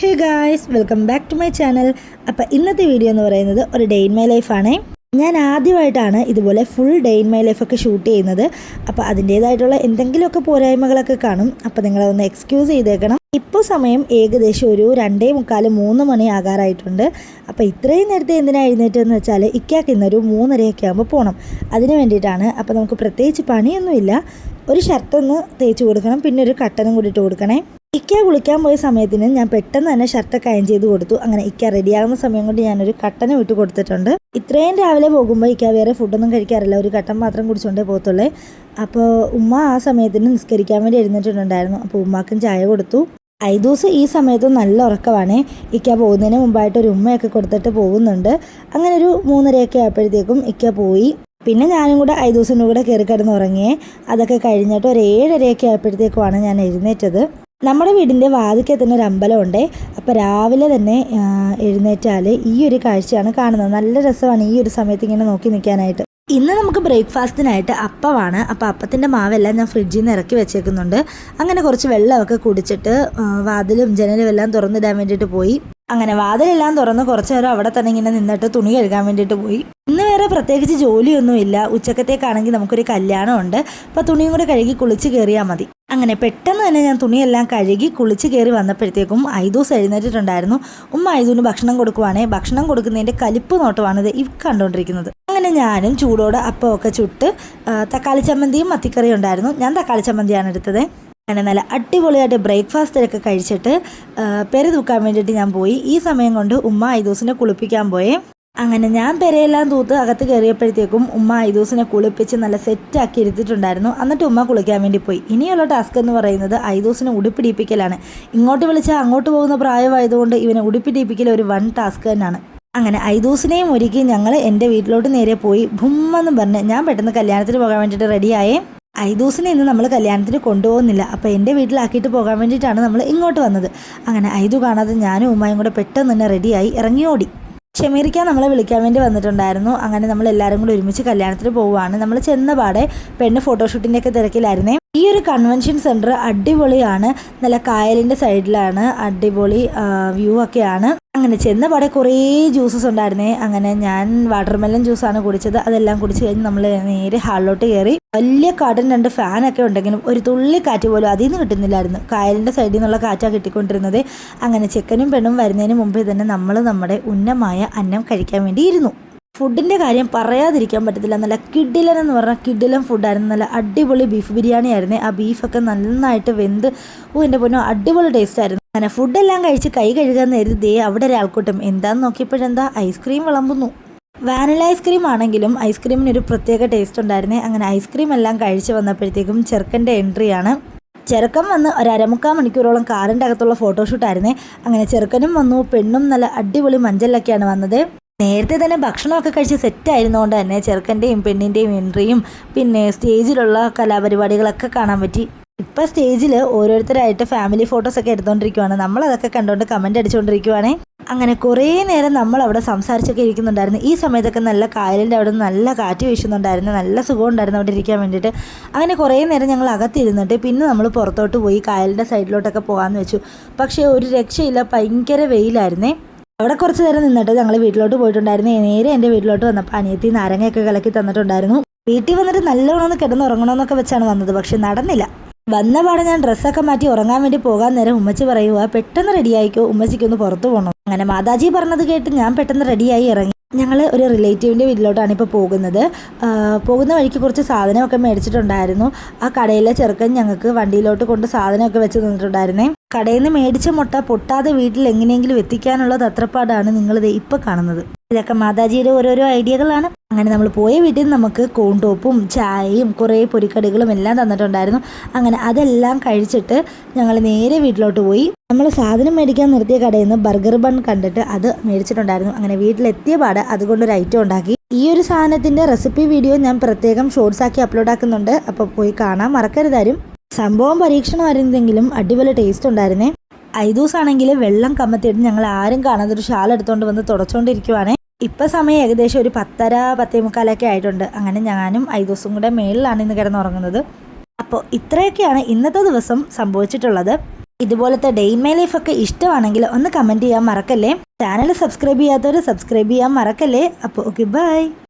Hey guys welcome back to my channel അപ്പോൾ ഇന്നത്തെ video എന്ന് പറയുന്നത് ഒരു ഡേ ഇൻ മൈ ലൈഫാണേ ഞാൻ ആദ്യമായിട്ടാണ് ഇതുപോലെ ഫുൾ ഡേ ഇൻ മൈ ലൈഫൊക്കെ ഷൂട്ട് ചെയ്യുന്നത്. അപ്പോൾ അതിന്റേതായിട്ടുള്ള എന്തെങ്കിലുമൊക്കെ പോരായ്മകളൊക്കെ കാണും. അപ്പോൾ നിങ്ങളതൊന്ന് എക്സ്ക്യൂസ് ചെയ്തേക്കണം. ഇപ്പോൾ സമയം ഏകദേശം ഒരു രണ്ടേ മുക്കാൽ മൂന്ന് മണി ആകാറായിട്ടുണ്ട്. അപ്പോൾ ഇത്രയും നേരത്തെ എന്തിനാണ് എഴുന്നേറ്റെന്ന് വെച്ചാൽ ഇക്കാക്ക് ഇന്നൊരു മൂന്നരയൊക്കെ ആകുമ്പോൾ പോകണം അതിന് വേണ്ടിയിട്ടാണ്. അപ്പോൾ നമുക്ക് പ്രത്യേകിച്ച് പണിയൊന്നുമില്ല. ഒരു ഷർട്ടൊന്ന് തേച്ച് കൊടുക്കണം. പിന്നെ ഒരു കട്ടനും കൂടിയിട്ട് കൊടുക്കണേ. ഇക്ക കുളിക്കാൻ പോയ സമയത്തിന് ഞാൻ പെട്ടെന്ന് തന്നെ ഷർട്ടൊക്കെ അയൺ ചെയ്ത് കൊടുത്തു. അങ്ങനെ ഇക്ക റെഡിയാകുന്ന സമയം കൊണ്ട് ഞാനൊരു കട്ടന് വിട്ട് കൊടുത്തിട്ടുണ്ട്. ഇത്രയും രാവിലെ പോകുമ്പോൾ ഇക്ക വേറെ ഫുഡൊന്നും കഴിക്കാറില്ല. ഒരു കട്ടൻ മാത്രം കുടിച്ചുകൊണ്ടേ പോകത്തുള്ളേ. അപ്പോൾ ഉമ്മ ആ സമയത്തിന് നിസ്കരിക്കാൻ വേണ്ടി എഴുന്നേറ്റിട്ടുണ്ടായിരുന്നു. അപ്പോൾ ഉമ്മാക്കും ചായ കൊടുത്തു. ഐദൂസ് ഈ സമയത്ത് നല്ല ഉറക്കമാണ് ഇക്ക പോകുന്നതിന് മുമ്പായിട്ട് ഒരു ഉമ്മയൊക്കെ കൊടുത്തിട്ട് പോകുന്നുണ്ട്. അങ്ങനെ ഒരു മൂന്നരയൊക്കെ ആയപ്പോഴത്തേക്കും ഇക്ക പോയി. പിന്നെ ഞാനും കൂടെ ഐദൂസിന്റെ കൂടെ കയറി കിടന്ന് ഉറങ്ങിയേ അതൊക്കെ കഴിഞ്ഞിട്ട് ഒരു ഏഴരയൊക്കെ ആയപ്പോഴത്തേക്കുമാണ് ഞാൻ എഴുന്നേറ്റത്. നമ്മുടെ വീടിന്റെ വാതിക്കൽ തന്നെ ഒരു അമ്പലമുണ്ട്. അപ്പോൾ രാവിലെ തന്നെ എഴുന്നേറ്റാൽ ഈ ഒരു കാഴ്ചയാണ് കാണുന്നത്. നല്ല രസമാണ് ഈ ഒരു സമയത്ത് ഇങ്ങനെ നോക്കി നിൽക്കാനായിട്ട്. ഇന്ന് നമുക്ക് ബ്രേക്ക്ഫാസ്റ്റിനായിട്ട് അപ്പമാണ്. അപ്പോൾ അപ്പത്തിന്റെ മാവെല്ലാം ഞാൻ ഫ്രിഡ്ജിൽ നിന്ന് ഇറക്കി വെച്ചേക്കുന്നുണ്ട്. അങ്ങനെ കുറച്ച് വെള്ളമൊക്കെ കുടിച്ചിട്ട് വാതിലും ജനലും എല്ലാം തുറന്നിടാൻ വേണ്ടിയിട്ട് പോയി. അങ്ങനെ വാതിലെല്ലാം തുറന്ന് കുറച്ചു നേരം അവിടെ തന്നെ ഇങ്ങനെ നിന്നിട്ട് തുണി കഴുകാൻ വേണ്ടിയിട്ട് പോയി. ഇന്ന് വേറെ പ്രത്യേകിച്ച് ജോലിയൊന്നുമില്ല. ഉച്ചക്കത്തേക്കാണെങ്കിൽ നമുക്കൊരു കല്യാണമുണ്ട്. അപ്പോൾ തുണിയും കൂടെ കഴുകി കുളിച്ച് കയറിയാൽ മതി. അങ്ങനെ പെട്ടെന്ന് തന്നെ ഞാൻ തുണിയെല്ലാം കഴുകി കുളിച്ച് കയറി വന്നപ്പോഴത്തേക്കും ഐദൂസ് എഴുന്നേറ്റിട്ടുണ്ടായിരുന്നു. ഉമ്മ ഐദൂന് ഭക്ഷണം കൊടുക്കുവാണേ. ഭക്ഷണം കൊടുക്കുന്നതിന്റെ കലിപ്പ് നോട്ടമാണിത് ഇവ കണ്ടുകൊണ്ടിരിക്കുന്നത്. അങ്ങനെ ഞാനും ചൂടോടെ അപ്പമൊക്കെ ചുട്ട് തക്കാളി ചമ്മന്തിയും മത്തിക്കറിയും ഉണ്ടായിരുന്നു. ഞാൻ തക്കാളി ചമ്മന്തിയാണ് എടുത്തത്. അങ്ങനെ നല്ല അടിപൊളിയായിട്ട് ബ്രേക്ക്ഫാസ്റ്റിലൊക്കെ കഴിച്ചിട്ട് പെര തൂക്കാൻ വേണ്ടിയിട്ട് ഞാൻ പോയി. ഈ സമയം കൊണ്ട് ഉമ്മ ഐദൂസിനെ കുളിപ്പിക്കാൻ പോയേ. അങ്ങനെ ഞാൻ പെരയെല്ലാം തൂത്ത് അകത്ത് കയറിയപ്പോഴത്തേക്കും ഉമ്മ ഐദൂസിനെ കുളിപ്പിച്ച് നല്ല സെറ്റാക്കി ഇരുത്തിയിട്ടുണ്ടായിരുന്നു. എന്നിട്ട് ഉമ്മ കുളിക്കാൻ വേണ്ടി പോയി. ഇനിയുള്ള ടാസ്ക് എന്ന് പറയുന്നത് ഐദൂസിനെ ഉടുപ്പിടിപ്പിക്കലാണ്. ഇങ്ങോട്ട് വിളിച്ചാൽ അങ്ങോട്ട് പോകുന്ന പ്രായമായതുകൊണ്ട് ഇവനെ ഉടുപ്പിടിപ്പിക്കൽ ഒരു വൺ ടാസ്ക് തന്നെയാണ്. അങ്ങനെ ഐദൂസിനെയും ഒരുക്കി ഞങ്ങൾ എന്റെ വീട്ടിലോട്ട് നേരെ പോയി. ഭുമ്മെന്ന് പറഞ്ഞ് ഞാൻ പെട്ടെന്ന് കല്യാണത്തിന് പോകാൻ വേണ്ടിയിട്ട് റെഡിയായേ ഐദൂസിനെ ഇന്ന് നമ്മൾ കല്യാണത്തിന് കൊണ്ടുപോകുന്നില്ല. അപ്പോൾ എന്റെ വീട്ടിലാക്കിയിട്ട് പോകാൻ വേണ്ടിയിട്ടാണ് നമ്മൾ ഇങ്ങോട്ട് വന്നത്. അങ്ങനെ ഐദു കാണാതെ ഞാനും ഉമ്മയും കൂടെ പെട്ടെന്ന് തന്നെ റെഡിയായി ഇറങ്ങി ഓടി. ക്ഷമീരിക്കാൻ നമ്മളെ വിളിക്കാൻ വേണ്ടി വന്നിട്ടുണ്ടായിരുന്നു. അങ്ങനെ നമ്മൾ എല്ലാവരും കൂടി ഒരുമിച്ച് കല്യാണത്തിന് പോവുകയാണ്. നമ്മൾ ചെന്ന പാടെ പെണ്ണ് ഫോട്ടോഷൂട്ടിന്റെയൊക്കെ തിരക്കിലായിരുന്നേ. ഈ ഒരു കൺവെൻഷൻ സെന്റർ അടിപൊളിയാണ്. നല്ല കായലിന്റെ സൈഡിലാണ് അടിപൊളി വ്യൂ ഒക്കെയാണ്. അങ്ങനെ ചെന്ന പാടെ കുറേ ജ്യൂസസ് ഉണ്ടായിരുന്നേ. അങ്ങനെ ഞാൻ വാട്ടർമെലൺ ജ്യൂസാണ് കുടിച്ചത്. അതെല്ലാം കുടിച്ച് കഴിഞ്ഞ് നമ്മൾ നേരെ ഹാളിലോട്ട് കയറി. വലിയ കാട്ടിന് രണ്ട് ഫാനൊക്കെ ഉണ്ടെങ്കിലും ഒരു തുള്ളി കാറ്റ് പോലും അതിൽ നിന്ന് കിട്ടുന്നില്ലായിരുന്നു. കായലിന്റെ സൈഡിൽ നിന്നുള്ള കാറ്റാണ് കിട്ടിക്കൊണ്ടിരുന്നത്. അങ്ങനെ ചെക്കനും പെണ്ണും വരുന്നതിന് മുമ്പേ തന്നെ നമ്മൾ നമ്മുടെ ഉന്നമായ അന്നം കഴിക്കാൻ വേണ്ടി ഇരുന്നു. ഫുഡിന്റെ കാര്യം പറയാതിരിക്കാൻ പറ്റത്തില്ല. നല്ല കിഡിലൻ എന്ന് പറഞ്ഞാൽ കിഡിലൻ ഫുഡായിരുന്നു നല്ല അടിപൊളി ബീഫ് ബിരിയാണി ആയിരുന്നു. ആ ബീഫൊക്കെ നന്നായിട്ട് വെന്ത്. ഓ എന്റെ പൊന്നോ അടിപൊളി ടേസ്റ്റ് ആയിരുന്നു. അങ്ങനെ ഫുഡെല്ലാം കഴിച്ച് കൈ കഴുകാൻ നേരത്തെ ദേ അവിടെ ഒരാൾക്കൂട്ടം എന്താന്ന് നോക്കിയപ്പോഴെന്താ? ഐസ്ക്രീം വിളമ്പുന്നു. വാനില ഐസ്ക്രീം ആണെങ്കിലും ഐസ്ക്രീമിന് ഒരു പ്രത്യേക ടേസ്റ്റ് ഉണ്ടായിരുന്നേ. അങ്ങനെ ഐസ്ക്രീം എല്ലാം കഴിച്ച് വന്നപ്പോഴത്തേക്കും ചെറുക്കന്റെ എൻട്രിയാണ് ചെറുക്കൻ വന്ന് ഒരു മണിക്കൂറോളം കാറിന്റെ അകത്തുള്ള ഫോട്ടോഷൂട്ടായിരുന്നേ അങ്ങനെ ചെറുക്കനും വന്നു. പെണ്ണും നല്ല അടിപൊളി മഞ്ചലിലൊക്കെയാണ് വന്നത്. നേരത്തെ തന്നെ ഭക്ഷണമൊക്കെ കഴിച്ച് സെറ്റ് ആയിരുന്നുകൊണ്ട് തന്നെ ചെറുക്കന്റെയും പെണ്ണിന്റെയും എൻട്രിയും പിന്നെ സ്റ്റേജിലുള്ള കലാപരിപാടികളൊക്കെ കാണാൻ പറ്റി. ഇപ്പം സ്റ്റേജിൽ ഓരോരുത്തരായിട്ട് ഫാമിലി ഫോട്ടോസൊക്കെ എടുത്തുകൊണ്ടിരിക്കുവാണ് നമ്മളതൊക്കെ കണ്ടുകൊണ്ട് കമന്റ് അടിച്ചുകൊണ്ടിരിക്കുവാണേ അങ്ങനെ കുറേ നേരം നമ്മൾ അവിടെ സംസാരിച്ചൊക്കെ ഇരിക്കുന്നുണ്ടായിരുന്നു. ഈ സമയത്തൊക്കെ നല്ല കായലിന്റെ അവിടെ നല്ല കാറ്റ് വീശുന്നുണ്ടായിരുന്നു. നല്ല സുഖം ഉണ്ടായിരുന്നു അവിടെ ഇരിക്കാൻ വേണ്ടിയിട്ട്. അങ്ങനെ കുറേ നേരം ഞങ്ങൾ അകത്തിരുന്നിട്ട് പിന്നെ നമ്മൾ പുറത്തോട്ട് പോയി കായലിന്റെ സൈഡിലോട്ടൊക്കെ പോകാമെന്ന് വെച്ചു. പക്ഷേ ഒരു രക്ഷയില്ല. ഭയങ്കര വെയിലായിരുന്നേ. അവിടെ കുറച്ച് നേരം നിന്നിട്ട് ഞങ്ങൾ വീട്ടിലോട്ട് പോയിട്ടുണ്ടായിരുന്നു. നേരെ എന്റെ വീട്ടിലോട്ട് വന്നപ്പോൾ അനിയത്തി നാരങ്ങയൊക്കെ കലക്കി തന്നിട്ടുണ്ടായിരുന്നു. വീട്ടിൽ വന്നിട്ട് നല്ലോണം കിടന്ന് ഉറങ്ങണമെന്നൊക്കെ വെച്ചാണ് വന്നത് പക്ഷെ നടന്നില്ല. വന്ന പാടെ ഞാൻ ഡ്രസ്സൊക്കെ മാറ്റി ഉറങ്ങാൻ വേണ്ടി പോകാൻ നേരം ഉമ്മച്ചി പറയുക പെട്ടെന്ന് റെഡിയായിക്കോ ഉമ്മച്ചിക്കൊന്ന് പുറത്തു പോകണം അങ്ങനെ മാതാജി പറഞ്ഞത് കേട്ട് ഞാൻ പെട്ടെന്ന് റെഡിയായി ഇറങ്ങി. ഞങ്ങൾ ഒരു റിലേറ്റീവിന്റെ വീട്ടിലോട്ടാണ് ഇപ്പോൾ പോകുന്നത്. പോകുന്ന വഴിക്ക് കുറച്ച് സാധനമൊക്കെ മേടിച്ചിട്ടുണ്ടായിരുന്നു. ആ കടയിലെ ചെറുക്കൻ ഞങ്ങൾക്ക് വണ്ടിയിലോട്ട് കൊണ്ട് സാധനമൊക്കെ വെച്ച് തന്നിട്ടുണ്ടായിരുന്നേ. കടയിൽ നിന്ന് മേടിച്ച മുട്ട പൊട്ടാതെ വീട്ടിൽ എങ്ങനെയെങ്കിലും എത്തിക്കാനുള്ള തത്രപ്പാടാണ് നിങ്ങളിത് ഇപ്പോൾ കാണുന്നത്. ഇതൊക്കെ മാതാജിയുടെ ഓരോരോ ഐഡിയകളാണ്. അങ്ങനെ നമ്മൾ പോയ വീട്ടിൽ നിന്ന് നമുക്ക് കോണ്ടോപ്പും ചായയും കുറേ പൊരിക്കടികളും എല്ലാം തന്നിട്ടുണ്ടായിരുന്നു. അങ്ങനെ അതെല്ലാം കഴിച്ചിട്ട് ഞങ്ങൾ നേരെ വീട്ടിലോട്ട് പോയി. നമ്മൾ സാധനം മേടിക്കാൻ നിർത്തിയ കടയിൽ നിന്ന് ബർഗർ ബൺ കണ്ടിട്ട് അത് മേടിച്ചിട്ടുണ്ടായിരുന്നു. അങ്ങനെ വീട്ടിലെത്തിയ പാട് അതുകൊണ്ടൊരു ഐറ്റം ഉണ്ടാക്കി. ഈ ഒരു സാധനത്തിന്റെ റെസിപ്പി വീഡിയോ ഞാൻ പ്രത്യേകം ഷോർട്സ് ആക്കി അപ്ലോഡ് ആക്കുന്നുണ്ട്. അപ്പോൾ പോയി കാണാൻ മറക്കരുതാരും. സംഭവം പരീക്ഷണമായിരുന്നെങ്കിലും അടിപൊളി ടേസ്റ്റ് ഉണ്ടായിരുന്നേ. ഐദൂസ് ആണെങ്കിൽ വെള്ളം കമ്മത്തിയിട്ട് ഞങ്ങൾ ആരും കാണാതെ ഒരു ഷാൾ എടുത്തുകൊണ്ട് വന്ന് തുടച്ചുകൊണ്ടിരിക്കുവാണ് ഇപ്പൊ സമയം ഏകദേശം ഒരു പത്തര പത്തേ മുക്കാലൊക്കെ ആയിട്ടുണ്ട്. അങ്ങനെ ഞാനും ഐദൂസും കൂടെ മേളിലാണ് ഇന്ന് കിടന്നുറങ്ങുന്നത്. അപ്പോൾ ഇത്രയൊക്കെയാണ് ഇന്നത്തെ ദിവസം സംഭവിച്ചിട്ടുള്ളത്. ഇതുപോലത്തെ ഡേ മൈ ലൈഫ് ഒക്കെ ഇഷ്ടമാണെങ്കിൽ ഒന്ന് കമന്റ് ചെയ്യാൻ മറക്കല്ലേ? ചാനൽ സബ്സ്ക്രൈബ് ചെയ്യാത്തവർ സബ്സ്ക്രൈബ് ചെയ്യാൻ മറക്കല്ലേ? അപ്പോൾ ഓക്കെ ബൈ.